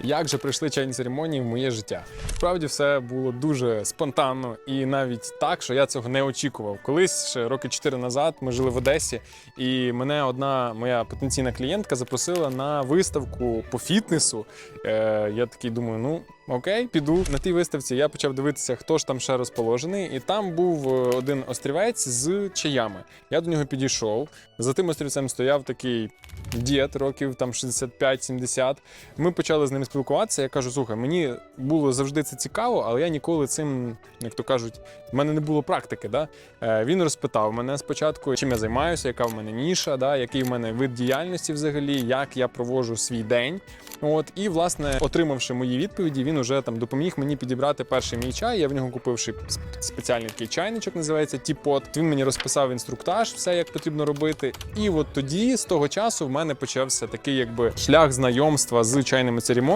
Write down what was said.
Як же прийшли чайні церемонії в моє життя? Справді все було дуже спонтанно і навіть так, що я цього не очікував. Колись ще роки 4 назад ми жили в Одесі, і мене одна моя потенційна клієнтка запросила на виставку по фітнесу. Е, я такий думаю, ну. Окей, піду на тій виставці. Я почав дивитися, хто ж там ще розположений, і там був е, один острівець з чаями. Я до нього підійшов. За тим острівцем стояв такий дід, років там 65-70. Ми почали з ним спілкуватися. Я кажу: слухай, мені було завжди це цікаво, але я ніколи цим, як то кажуть, в мене не було практики. Да? Е, він розпитав мене спочатку, чим я займаюся, яка в мене ніша, да? який в мене вид діяльності взагалі, як я проводжу свій день. От і власне, отримавши мої відповіді, він уже там допоміг мені підібрати перший мій чай. Я в нього купивши спеціальний такий чайничок, називається Тіпот. Він мені розписав інструктаж, все як потрібно робити. І от тоді, з того часу, в мене почався такий, якби шлях знайомства з чайними церемоніями.